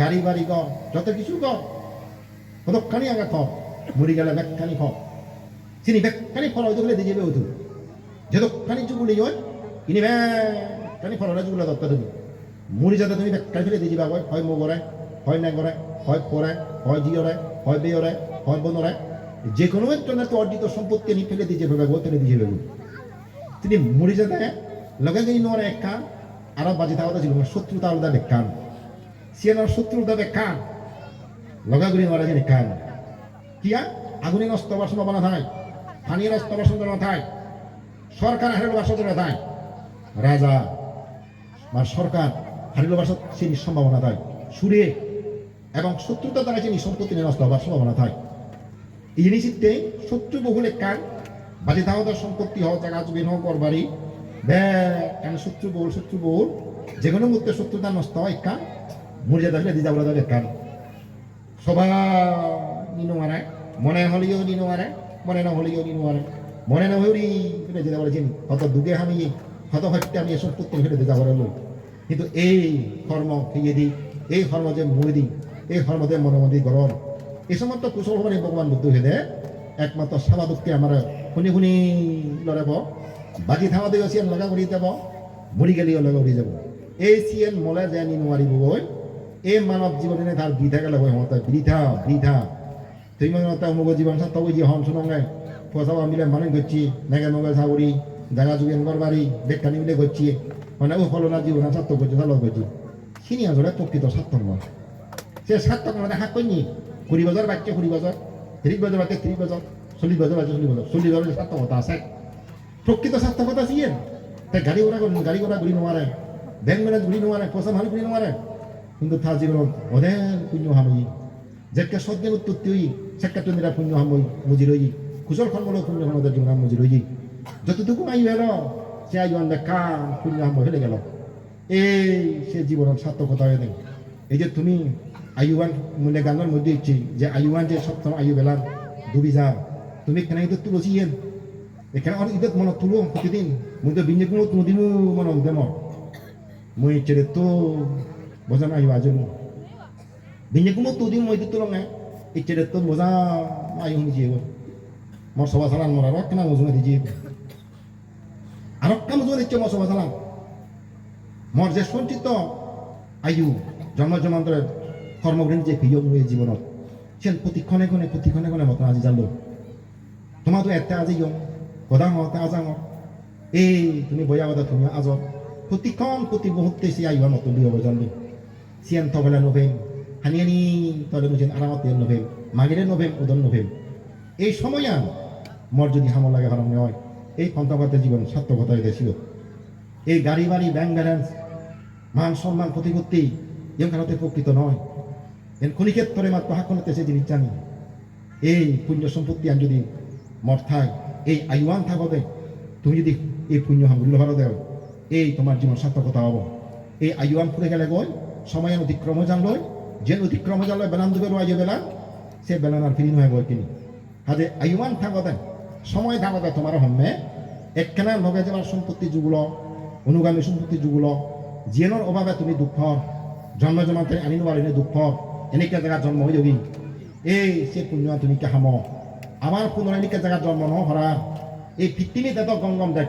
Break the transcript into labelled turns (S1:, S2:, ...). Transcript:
S1: গাড়ি বাড়ি কর, যত কিছু কর কতখানি আগে খ মরি গেলে ব্যাখ্যানি খ তিনি ব্যাখ্যানি ফল হয়তো দিয়ে যাবে হতো যতখানি চুগুলি হয় ইনি ব্যাখ্যানি ফল হলে চুগুলো দত্ত দেবে মরি যাতে তুমি ব্যাখ্যানি ফেলে দিয়ে যাবে হয় মোগরে হয় নেগরে হয় পরে হয় জিয়রে হয় বেয়রে হয় বনরে যে কোনো একটা না অর্জিত সম্পত্তি নি ফেলে দিয়ে যাবে ফেলে দিয়ে যাবে তিনি মরি যাতে, লগে গেই নোয়ারে এক কান, আরও বাজি থাকা ছিল শত্রুতা আলাদা বেকান সিয়ানোর শত্রুতা বেকান লগাগুলি নোয়ারে জানি কান কিয়া? আগুনে নষ্ট হওয়ার সম্ভাবনা থাকে পানি নষ্ট হওয়ার সম্ভাবনা থাকে সরকার হারিল বাসা চলে থাকে রাজা বা সরকার হারিল বাসা চিনি সম্ভাবনা থাকে সুরে এবং শত্রুতা দ্বারা চিনি সম্পত্তি নষ্ট হওয়ার সম্ভাবনা থাকে এই জিনিসিতে শত্রু বহুলে কান বাজে দাওয়াদার সম্পত্তি হোক জায়গা জমি হোক বাড়ি। কেন শত্রু বহুল শত্রু বহুল যে কোনো মুহূর্তে শত্রুতা নষ্ট হয় কান মর্যাদা হলে দিদা বলা কান সবাই নিনো মারে, মনে হলেও নিনো মারে, মনে না হলেও নিনো মারে। মনে না হলি ফেলে দিতে পারে চিনি। কত দুগে আমি হত হত্যা আমি এসব করতে ফেলে দিতে পারে লোক। কিন্তু এই কর্ম ফিরিয়ে দিই এই কর্ম যে মুড়ি দিই এই কর্ম যে মনোমন্দির গরম এই সমস্ত কুশল ভবনে ভগবান বুদ্ধ হেদে একমাত্র সাবাদুককে আমার শুনি শুনি লড়াব বাজি থামা দিয়ে চিয়েন লগা কৰি যাব মৰি গেলিও লগা কৰি যাব এই চিয়েন মলে যে আনি নোৱাৰিব গৈ এই মানৱ জীৱনে তাৰ বৃথা গেলে হয় হতে বৃথা বৃথা। তুই মানে তাও মগো জীবন তবু যে হন শুনঙ্গে পয়সা মিলে মানে করছি নেগে নগে সাউরি জায়গা জুগেন বাড়ি বেকানি মিলে করছি মানে ও হলো না জীবন স্বার্থ করছে তাহলে করছি সিনি আসলে প্রকৃত স্বার্থক নয়। সে স্বার্থক মানে হাত কইনি। কুড়ি বছর বাচ্চা, কুড়ি বছর, ত্রিশ বছর বাচ্চা, ত্রিশ বছর, চল্লিশ বছর বাচ্চা, চল্লিশ বছর চল্লিশ বছর স্বার্থকতা আছে। প্রকৃত স্বার্থকতা সিয়েন তাই গাড়ি ঘোড়া গাড়ি ঘোড়া ঘুরি নোয়ারে ব্যাংক ম্যানেজ ঘুরি নোয়ারে পয়সা ভালো ঘুরি নোয়ারে কিন্তু তার জীবন অনেক পুণ্য হামই যেকে সজ্ঞান উৎপত্তি হই সেকা তুমিরা পুণ্য হামই মুজি রই কুশল কর্মল পুণ্য হামদের জীবন মুজি রই যতটুকু আয়ু এলো সে আয়ু আনবে কাম পুণ্য হাম হেলে গেল এই সে জীবনের সার্থকতা হয়ে দেয় এই যে তুমি আয়ুবান মনে গানের মধ্যে ইচ্ছে যে আয়ুবান যে সপ্তম আয়ু বেলার ডুবি যা তুমি কেন ইদত তুলসি ইয়েন এখানে আর ইদত মনে তুলো প্রতিদিন মুই তো বিঞ্জে কোনো তুদিনও মনে উদে মর মুই চেরে তো বোঝানো আয়ু আজনু বিঞ্জে কোনো তুদিন মই তুলো না এই চেরে তো বোঝা আয়ু নিজে মর সবা সালান মর আর কেন মজুমে দিজি আর কাম মজুমে দিচ্ছে মর সবা সালান মর যে সঞ্চিত আয়ু জন্ম জন্মান্তরের কর্মগ্রহণ যে প্রিয় হয়ে জীবনত সেন প্রতিক্ষণে ক্ষণে প্রতিক্ষণে ক্ষণে মতন আজি জানলো তোমার তো এতে আজি ইয়ং গদা হতে আজাঙ এই তুমি বয়া বদা তুমি আজত প্রতিক্ষণ প্রতি মুহূর্তে সে আইবা মতো বিয়ে জানলো সিয়ান তবেলা নভেম হানিয়ানি তলে মুছেন আরামত নভেম মাগিরে নভেম উদন নভেম এই সময়ান মর যদি হামল লাগে হারাম হয় এই পন্থাপাতের জীবন সার্থকতা হয়েছিল এই গাড়ি বাড়ি, ব্যাংক ব্যালেন্স, মান সম্মান, প্রতিপত্তি এম কারণে প্রকৃত নয়। এন ক্ষণিক্ষেত্রে মাত্র হাক্ষণতে সে জিনিস জানি এই পুণ্য সম্পত্তি আন যদি মর থাক, এই আয়ুয়ান থাকবে, তুমি যদি এই পুণ্য মূল্য ভালো দেও, এই তোমার জীবন সার্থকতা হব। এই আয়ুয়ান ফুরে গেলে গই সময় অতিক্রম জানলই যে অতিক্রম জানলো বেলান দুবে রয়ে বেলা, সে বেলান আর ফিরি নয় বই কিনি কাজে আয়ুমান থাকতে সময় থাকতে তোমার হম্মে, একখানা লগে যাবার সম্পত্তি যুগুলো, অনুগামী সম্পত্তি যুগুলো জিয়েনৰ অভাৱে তুমি দুখ জন্ম জন্মান্তৰে আনি নোৱাৰিলে দুখ এনেকুৱা জেগাত জন্ম হৈ যাবি এই সে পুণ্য তুমি কাহাম আমাৰ পুনৰ এনেকুৱা জেগাত জন্ম নহৰা এই পৃথিৱীত এটা গংগম দেখ